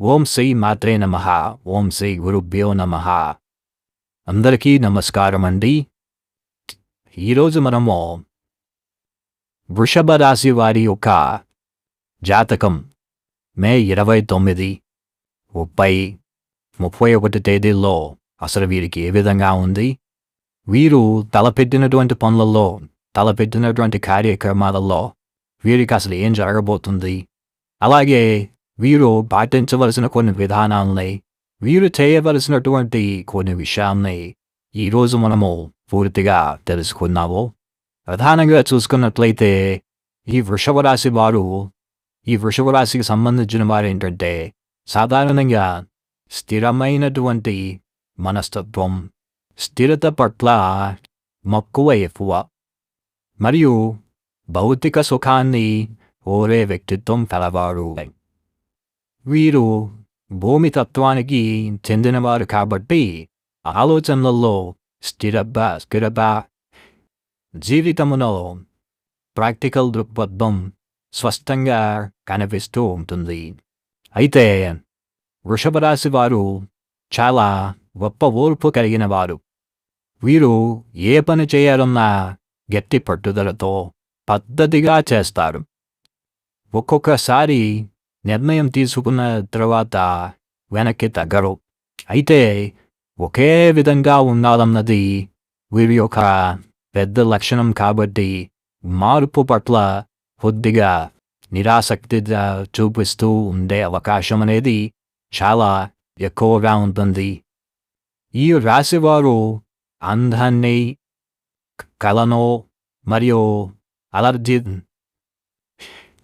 ఓం శ్రీ మాత్రే నమ ఓం శ్రీ గురుభ్యో నమ. అందరికీ నమస్కారం అండి ఈరోజు మనము వృషభ రాశి వారి యొక్క జాతకం మే ఇరవై తొమ్మిది ముప్పై ముప్పై ఒకటి తేదీల్లో అసలు వీరికి ఏ విధంగా ఉంది? వీరు తలపెట్టినటువంటి పనులలో తలపెట్టినటువంటి కార్యక్రమాలలో వీరికి అసలు ఏం జరగబోతుంది? అలాగే వీరు పాటించవలసిన కొన్ని విధానాలని వీరు చేయవలసినటువంటి కొన్ని విషయాల్ని ఈరోజు మనము పూర్తిగా తెలుసుకున్నాము. ప్రధానంగా చూసుకున్నట్లయితే ఈ వృషభ రాశి వారు ఈ వృషభ రాశికి సంబంధించిన వారు ఏంటంటే సాధారణంగా స్థిరమైనటువంటి మనస్తత్వం స్థిరత పట్ల మక్కువ ఎక్కువ మరియు భౌతిక సుఖాన్ని ఓరే వ్యక్తిత్వం కలవారు. వీరు భూమి తత్వానికి చెందినవారు కాబట్టి ఆలోచనలలో స్థిరబ్బ స్థిరబ జీవితములో ప్రాక్టికల్ దృక్పథం స్పష్టంగా కనిపిస్తూ ఉంటుంది. అయితే వృషభరాశి వారు చాలా గొప్ప ఓర్పు కలిగిన వారు వీరు ఏ పని చేయాలన్నా గట్టి పట్టుదలతో పద్ధతిగా చేస్తారు. ఒక్కొక్కసారి నిర్ణయం తీసుకున్న తర్వాత వెనక్కి తగ్గరు అయితే ఒకే విధంగా ఉండాలన్నది వీరి యొక్క పెద్ద లక్షణం కాబట్టి మార్పు పట్ల కొద్దిగా నిరాసక్తిగా చూపిస్తూ ఉండే అవకాశం అనేది చాలా ఎక్కువగా ఉంటుంది. ఈ రాశివారు అందాన్ని కళను మరియు అలర్జీ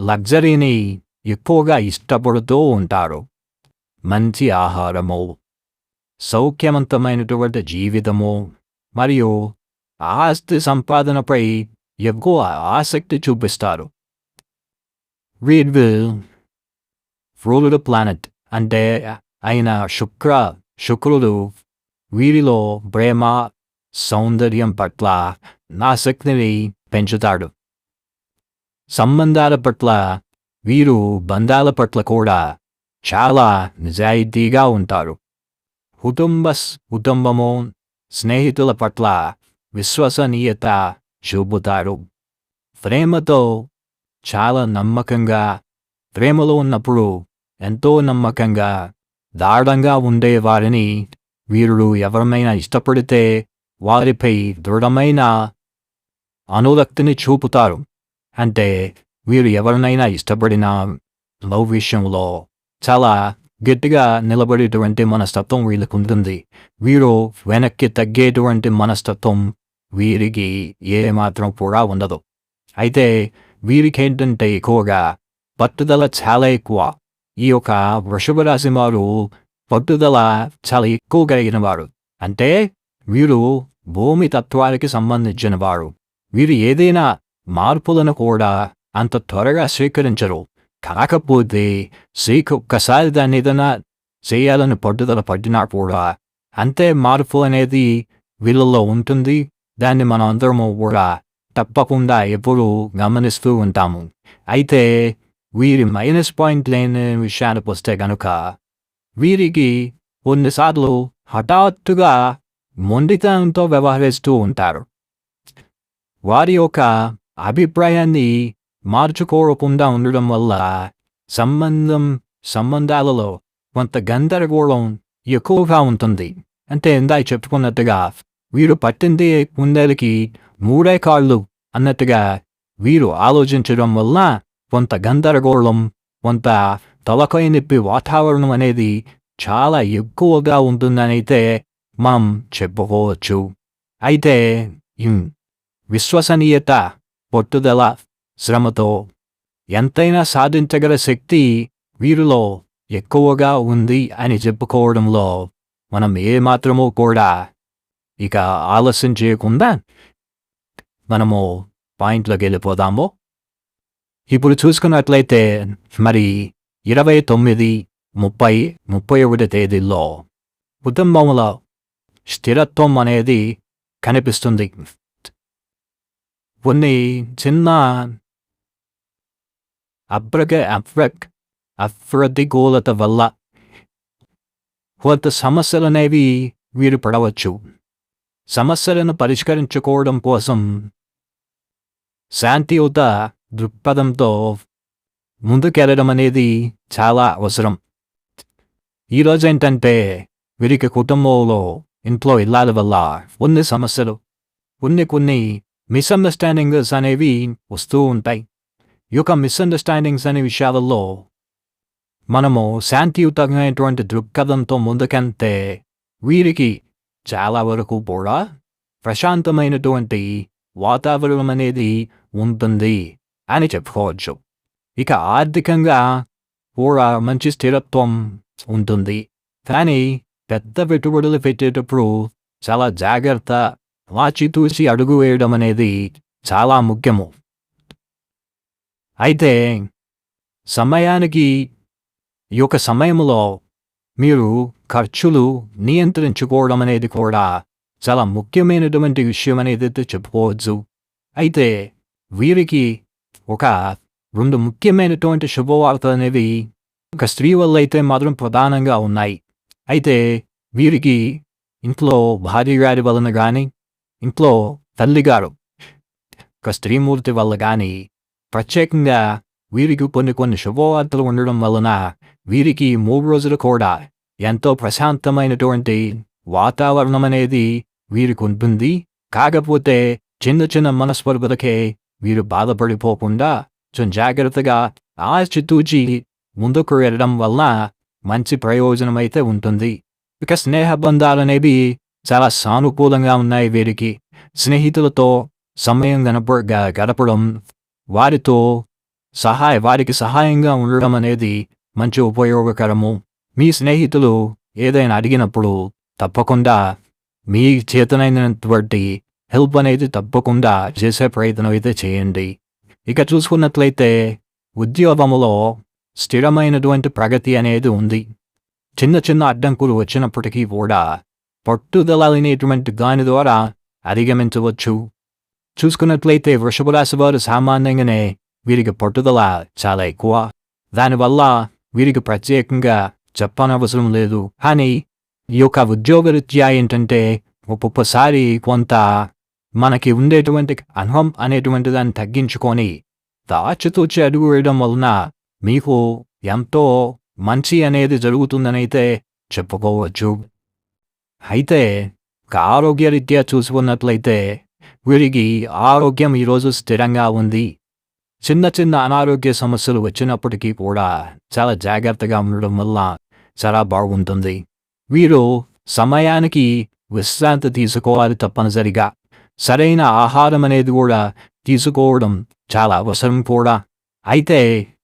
లగ్జరీని ఎక్కువగా ఇష్టపడుతూ ఉంటారు. మంచి ఆహారము సౌఖ్యవంతమైనటువంటి జీవితము మరియు ఆస్తి సంపాదనపై ఎక్కువ ఆసక్తి చూపిస్తారు. వీరు ఫ్రూలుడు ప్లానెట్ అంటే అయిన శుక్ర శుక్రుడు వీరిలో ప్రేమ సౌందర్యం పట్ల ఆసక్తిని పెంచుతాడు. సంబంధాల పట్ల వీరు బంధాల పట్ల కూడా చాలా నిజాయితీగా ఉంటారు. కుటుంబ కుటుంబము స్నేహితుల పట్ల విశ్వసనీయత చూపుతారు. ప్రేమతో చాలా నమ్మకంగా ప్రేమలో ఉన్నప్పుడు ఎంతో నమ్మకంగా దారుణంగా ఉండే వీరుడు వీరు ఎవరిమైనా ఇష్టపడితే వారిపై దృఢమైన అనురక్తిని చూపుతారు. అంటే వీరు ఎవరినైనా ఇష్టపడిన లవ్ విషయంలో చాలా గట్టిగా నిలబడేటువంటి మనస్తత్వం వీళ్ళకు ఉంటుంది. వీరు వెనక్కి తగ్గేటువంటి మనస్తత్వం వీరికి ఏ మాత్రం కూడా ఉండదు. అయితే వీరికి ఏంటంటే ఎక్కువగా పట్టుదల చాలా ఎక్కువ. ఈ యొక్క వృషభ రాశి వారు పట్టుదల చాలా ఎక్కువ కలిగిన వారు. అంటే వీరు భూమి తత్వానికి సంబంధించిన వారు. వీరు ఏదైనా మార్పులను కూడా అంత త్వరగా స్వీకరించరు. కాకపోతే శ్రీకి ఒక్కసారి దాన్ని ఏదైనా చేయాలని పట్టుదల పడినా కూడా అంతే మార్పు అనేది వీళ్ళల్లో ఉంటుంది. దాన్ని మనం అందరము కూడా తప్పకుండా ఎప్పుడూ గమనిస్తూ ఉంటాము. అయితే వీరి మైనస్ పాయింట్ లేని విషయానికి వస్తే గనుక వీరికి కొన్నిసార్లు హఠాత్తుగా మొండితనంతో వ్యవహరిస్తూ ఉంటారు. వారి యొక్క అభిప్రాయాన్ని మార్చుకోరకుండా ఉండడం వల్ల సంబంధం సంబంధాలలో కొంత గందరగోళం ఎక్కువగా ఉంటుంది అంటే ఇందాక చెప్పుకున్నట్టుగా వీరు పట్టింది కుందేలకి మూడే కాళ్ళు అన్నట్టుగా వీరు ఆలోచించడం వల్ల కొంత గందరగోళం కొంత తలకై నొప్పి వాతావరణం అనేది చాలా ఎక్కువగా ఉంటుందనైతే మనం చెప్పుకోవచ్చు. అయితే విశ్వసనీయత పట్టుదల శ్రమతో ఎంతైనా సాధించగల శక్తి వీరిలో ఎక్కువగా ఉంది అని చెప్పుకోవడంలో మనం ఏమాత్రమో కూడా ఇక ఆలస్యం చేయకుండా మనము పాయింట్లోకి వెళ్ళిపోదాము. ఇప్పుడు చూసుకున్నట్లయితే మరి ఇరవై తొమ్మిది ముప్పై ముప్పై ఒకటి తేదీల్లో కుటుంబంలో స్థిరత్వం అనేది కనిపిస్తుంది. కొన్ని చిన్న అప్రగ అఫ్రక్ అప్రతికూలత వల్ల కొంత సమస్యలనేవి వీరు పడవచ్చు. సమస్యలను పరిష్కరించుకోవడం కోసం శాంతియుత దృక్పథంతో ముందుకెళ్ళడం అనేది చాలా అవసరం. ఈరోజు ఏంటంటే వీరికి కుటుంబంలో ఇంట్లో ఇల్లాల వల్ల కొన్ని సమస్యలు కొన్ని కొన్ని మిస్అండర్స్టాండింగ్స్ అనేవి వస్తూ ఉంటాయి. యొక్క మిస్అండర్స్టాండింగ్స్ అనే విషయాలలో మనము శాంతియుతమైనటువంటి దృక్పథంతో ముందుకెళ్తే వీరికి చాలా వరకు కూడా ప్రశాంతమైనటువంటి వాతావరణం అనేది ఉంటుంది అని చెప్పుకోవచ్చు. ఇక ఆర్థికంగా కూడా మంచి స్థిరత్వం ఉంటుంది. కానీ పెద్ద పెట్టుబడులు పెట్టేటప్పుడు చాలా జాగ్రత్త వాచి తూసి అడుగు వేయడం అనేది చాలా ముఖ్యము. అయితే సమయానికి ఈ యొక్క సమయంలో మీరు ఖర్చులు నియంత్రించుకోవడం అనేది కూడా చాలా ముఖ్యమైనటువంటి విషయం అనేది చెప్పుకోవచ్చు. అయితే వీరికి ఒక రెండు ముఖ్యమైనటువంటి శుభవార్తలు అనేవి ఒక స్త్రీ వల్ల అయితే మాత్రం ప్రధానంగా ఉన్నాయి. అయితే వీరికి ఇంట్లో భార్య గారి వలన కానీ ఇంట్లో తల్లిగారు ఒక స్త్రీమూర్తి వల్ల కానీ ప్రత్యేకంగా వీరికి కొన్ని కొన్ని శుభవార్తలు ఉండడం వలన వీరికి మూడు రోజులు కూడా ఎంతో ప్రశాంతమైనటువంటి వాతావరణం అనేది వీరికి ఉంటుంది. కాకపోతే చిన్న చిన్న మనస్పర్ధలకే వీరు బాధపడిపోకుండా కొంచెం జాగ్రత్తగా ఆచితూచి ముందుకు వెళ్ళడం వలన మంచి ప్రయోజనం అయితే ఉంటుంది. ఇక స్నేహ బంధాలనేవి చాలా సానుకూలంగా ఉన్నాయి వీరికి. స్నేహితులతో సమయం గడప గడపడం వారితో సహాయ వారికి సహాయంగా ఉండడం అనేది మంచి ఉపయోగకరము. మీ స్నేహితులు ఏదైనా అడిగినప్పుడు తప్పకుండా మీ చేతనైనటువంటి హెల్ప్ అనేది తప్పకుండా చేసే ప్రయత్నం అయితే చేయండి. ఇక చూసుకున్నట్లయితే ఉద్యోగములో స్థిరమైనటువంటి ప్రగతి అనేది ఉంది. చిన్న చిన్న అడ్డంకులు వచ్చినప్పటికీ కూడా పట్టుదల అనేటువంటి దాని ద్వారా అధిగమించవచ్చు. చూసుకున్నట్లయితే వృషభ వారు సామాన్యంగానే వీరికి పట్టుదల చాలా ఎక్కువ. దానివల్ల వీరికి ప్రత్యేకంగా చెప్పనవసరం లేదు. కానీ ఈ యొక్క ఉద్యోగరీత్యా ఏంటంటే ఒక్కొక్కసారి కొంత మనకి ఉండేటువంటి అనుభవం అనేటువంటి దాన్ని తగ్గించుకొని దాచితూచి అడుగు వేయడం వలన మీకు ఎంతో మంచి అనేది జరుగుతుందనైతే చెప్పుకోవచ్చు. అయితే ఆరోగ్యరీత్యా చూసుకున్నట్లయితే వీరికి ఆరోగ్యం ఈరోజు స్థిరంగా ఉంది. చిన్న చిన్న అనారోగ్య సమస్యలు వచ్చినప్పటికీ కూడా చాలా జాగ్రత్తగా ఉండడం వల్ల చాలా బాగుంటుంది. వీరు సమయానికి విశ్రాంతి తీసుకోవాలి తప్పనిసరిగా. సరైన ఆహారం అనేది కూడా తీసుకోవడం చాలా అవసరం కూడా. అయితే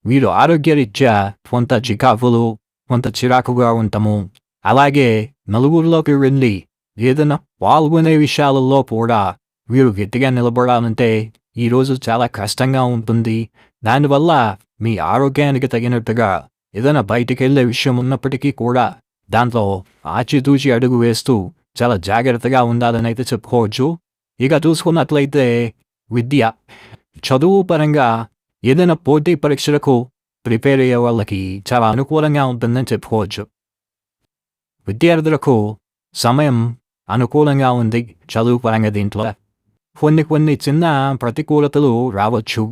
వీరు ఆరోగ్యరీత్యా కొంత చికాకులు కొంత చిరాకుగా ఉంటాము అలాగే నలుగురిలోకి వెళ్ళి ఏదైనా పాల్గొనే విషయాలలో కూడా వీరు గట్టిగా నిలబడాలంటే ఈరోజు చాలా కష్టంగా ఉంటుంది. దానివల్ల మీ ఆరోగ్యానికి తగినట్టుగా ఏదైనా బయటికి వెళ్ళే విషయం ఉన్నప్పటికీ కూడా దాంట్లో ఆచితూచి అడుగు వేస్తూ చాలా జాగ్రత్తగా ఉండాలని అయితే చెప్పుకోవచ్చు. ఇక చూసుకున్నట్లయితే విద్య. చదువు పరంగా ఏదైనా పోటీ పరీక్షలకు ప్రిపేర్ అయ్యే వాళ్ళకి చాలా అనుకూలంగా ఉంటుందని చెప్పుకోవచ్చు. విద్యార్థులకు సమయం అనుకూలంగా ఉంది చదువు పరంగా దీంట్లో. కొన్ని కొన్ని చిన్న ప్రతికూలతలు రావచ్చు.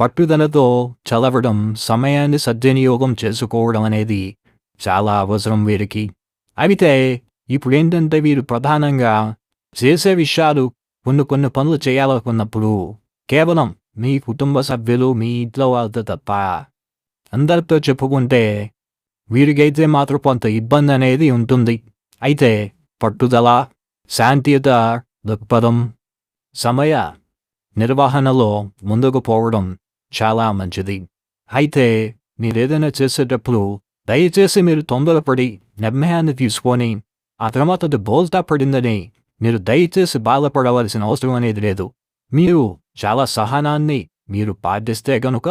పట్టుదలతో చదవడం సమయాన్ని సద్వినియోగం చేసుకోవడం అనేది చాలా అవసరం వీరికి. అయితే ఇప్పుడు ఏంటంటే వీరు ప్రధానంగా చేసే విషయాలు కొన్ని కొన్ని పనులు చేయాలనుకున్నప్పుడు కేవలం మీ కుటుంబ సభ్యులు మీ ఇంట్లో వాళ్ళతో తప్ప అందరితో చెప్పుకుంటే వీరికైతే మాత్రం కొంత ఇబ్బంది అనేది ఉంటుంది. అయితే పట్టుదల శాంతియుత దృక్పథం సమయ నిర్వహణలో ముందుకు పోవడం చాలా మంచిది. అయితే మీరేదైనా చేసేటప్పుడు దయచేసి మీరు తొందరపడి నిర్ణయాన్ని తీసుకొని ఆ తర్వాత అది బోల్తా పడిందని మీరు దయచేసి బాధపడవలసిన అవసరం అనేది లేదు. మీరు చాలా సహనాన్ని మీరు పాటిస్తే గనుక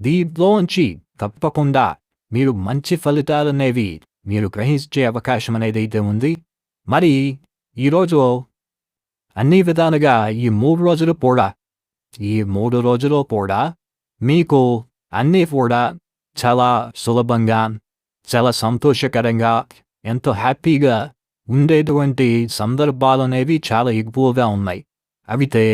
దీంట్లోంచి తప్పకుండా మీరు మంచి ఫలితాలనేవి మీరు గ్రహించే అవకాశం అనేది అయితే ఉంది. మరి ఈరోజు అన్ని విధాలుగా ఈ మూడు రోజులు కూడా ఈ మూడు రోజులు కూడా మీకు అన్నీ కూడా చాలా సులభంగా చాలా సంతోషకరంగా ఎంతో హ్యాపీగా ఉండేటువంటి సందర్భాలు అనేవి చాలా ఎక్కువగా ఉన్నాయి. అయితే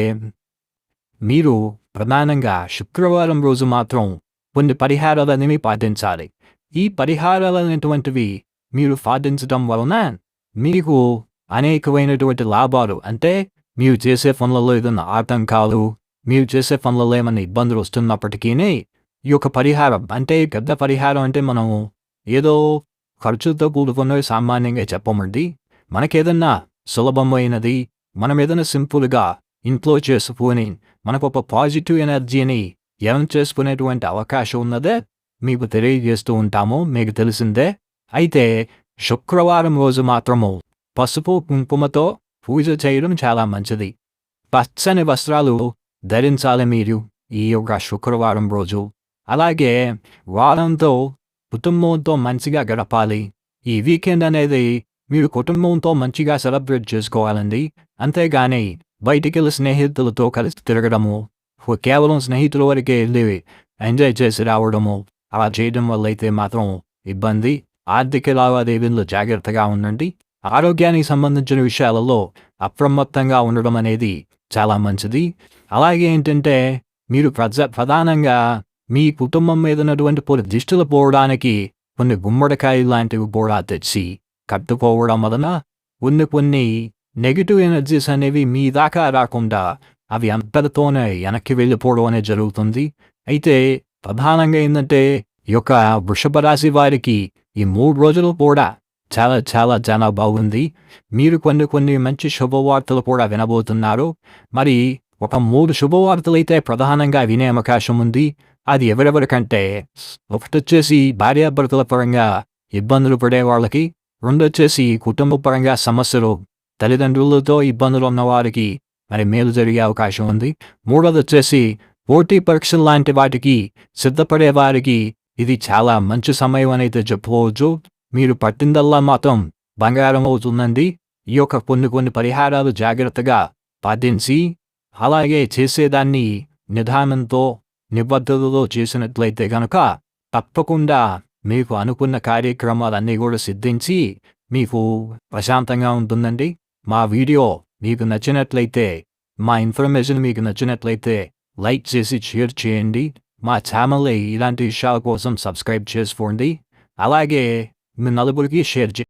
మీరు ప్రధానంగా శుక్రవారం రోజు మాత్రం కొన్ని పరిహారాలనేవి పాటించాలి. ఈ పరిహారాలు అనేటువంటివి మీరు పాటించడం వలన మీకు అనేకమైనటువంటి లాభాలు అంటే మీరు చేసే పనులలో ఏదైనా ఆటంకాలు మీరు చేసే పనులలో ఏమైనా ఇబ్బందులు వస్తున్నప్పటికీ ఈ యొక్క పరిహారం అంటే పెద్ద పరిహారం అంటే మనం ఏదో ఖర్చుతో కూడుకున్నవి సామాన్యంగా చెప్పమండి. మనకేదన్నా సులభమైనది మనం ఏదైనా సింపుల్గా ఇంట్లో చేసుకుని మనకు ఒక పాజిటివ్ ఎనర్జీని ఏం చేసుకునేటువంటి అవకాశం ఉన్నదే మీకు తెలియజేస్తూ ఉంటాము మీకు తెలిసిందే. అయితే శుక్రవారం రోజు మాత్రము పసుపు కుంకుమతో పూజ చేయడం చాలా మంచిది. పచ్చని వస్త్రాలు ధరించాలి మీరు ఈ యొక్క శుక్రవారం రోజు. అలాగే వారంతో కుటుంబంతో మంచిగా గడపాలి. ఈ వీకెండ్ అనేది మీరు కుటుంబంతో మంచిగా సెలబ్రేట్ చేసుకోవాలండి. అంతేగాని బయటికి వెళ్ళి స్నేహితులతో కలిసి తిరగడము కేవలం స్నేహితుల వరకే వెళ్ళి ఎంజాయ్ చేసి రావడము అలా చేయడం వల్ల అయితే మాత్రం ఇబ్బంది. ఆర్థిక లావాదేవీల్లో జాగ్రత్తగా ఉండండి. ఆరోగ్యానికి సంబంధించిన విషయాలలో అప్రమత్తంగా ఉండడం అనేది చాలా మంచిది. అలాగే ఏంటంటే మీరు ప్రజ ప్రధానంగా మీ కుటుంబం మీద ఉన్నటువంటి కొన్ని దిష్టులు పోవడానికి కొన్ని గుమ్మడికాయలు లాంటివి కూడా తెచ్చి కట్టుకోవడం వలన కొన్ని కొన్ని నెగిటివ్ ఎనర్జీస్ అనేవి మీ దాకా రాకుండా అవి అంతటితోనే వెనక్కి వెళ్ళిపోవడం అనేది జరుగుతుంది. అయితే ప్రధానంగా ఏంటంటే ఈ యొక్క వృషభ రాశి వారికి ఈ మూడు రోజులు కూడా చాలా చాలా చాలా బాగుంది. మీరు కొన్ని కొన్ని మంచి శుభవార్తలు కూడా వినబోతున్నారు. మరి ఒక మూడు శుభవార్తలు అయితే ప్రధానంగా వినే అవకాశం ఉంది. అది ఎవరెవరికంటే ఒకటి వచ్చేసి భార్యాభర్తల పరంగా ఇబ్బందులు పడే వాళ్ళకి రెండు వచ్చేసి కుటుంబ పరంగా సమస్యలు తల్లిదండ్రులతో ఇబ్బందులు ఉన్నవారికి మరి మేలు జరిగే అవకాశం ఉంది. మూడోది వచ్చేసి పోటీ పరీక్షలు లాంటి వాటికి సిద్ధపడే వారికి ఇది చాలా మంచి సమయం అనేది చెప్పుకోవచ్చు. మీరు పట్టిందల్లా మాత్రం బంగారం అవుతుందండి ఈ యొక్క కొన్ని కొన్ని పరిహారాలు జాగ్రత్తగా పాటించి అలాగే చేసేదాన్ని నిదానంతో నిబద్ధతతో చేసినట్లయితే గనుక తప్పకుండా మీకు అనుకున్న కార్యక్రమాలన్నీ కూడా సిద్ధించి మీకు ప్రశాంతంగా ఉంటుందండి. మా వీడియో మీకు నచ్చినట్లయితే మా ఇన్ఫర్మేషన్ మీకు నచ్చినట్లయితే లైక్ చేసి షేర్ చేయండి. మా ఛానల్ని ఇలాంటి విషయాల కోసం సబ్స్క్రైబ్ చేసుకోండి. అలాగే మీ నలుగురికి షేర్ చే